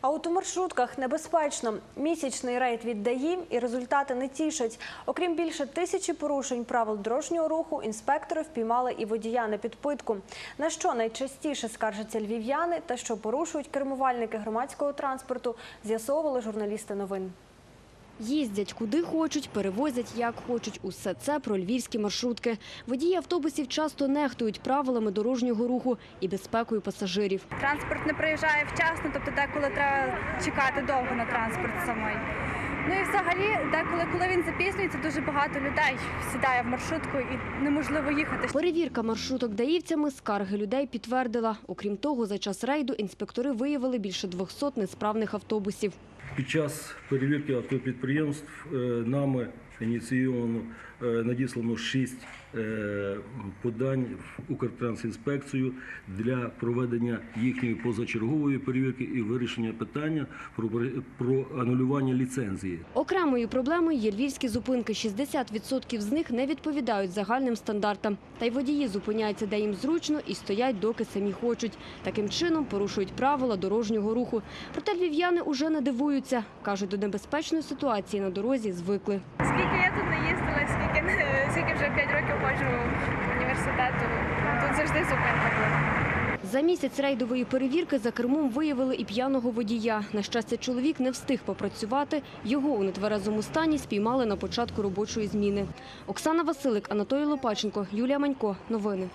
А от у маршрутках небезпечно. Місячний рейд від ДАІ і результати не тішать. Окрім більше тисячі порушень правил дорожнього руху, інспектори впіймали і водія на підпитку. На що найчастіше скаржаться львів'яни та що порушують кермувальники громадського транспорту, з'ясовували журналісти новин. Їздять куди хочуть, перевозять як хочуть. Усе це про львівські маршрутки. Водії автобусів часто нехтують правилами дорожнього руху і безпекою пасажирів. Транспорт не приїжджає вчасно, тобто деколи треба чекати довго на транспорт самий. Ну і взагалі, деколи, коли він запізнюється, дуже багато людей сідає в маршрутку і неможливо їхати. Перевірка маршруток даївцями скарги людей підтвердила. Окрім того, за час рейду інспектори виявили більше 200 несправних автобусів. Під час перевірки автопідприємств е, нами ініційовано е, надіслано шість е, подань в Укртрансінспекцію для проведення їхньої позачергової перевірки і вирішення питання про, про анулювання ліцензії. Окремою проблемою є львівські зупинки. 60% з них не відповідають загальним стандартам. Та й водії зупиняються, де їм зручно, і стоять, доки самі хочуть. Таким чином порушують правила дорожнього руху. Проте львів'яни уже не дивуються. Кажуть, до небезпечної ситуації на дорозі звикли. Скільки я тут не їздила, скільки, скільки вже 5 років ходжу в університету, тут завжди зупинка була. За місяць рейдової перевірки за кермом виявили і п'яного водія. На щастя, чоловік не встиг попрацювати. Його у нетверезому стані спіймали на початку робочої зміни. Оксана Василик, Анатолій Лопаченко, Юлія Манько. Новини.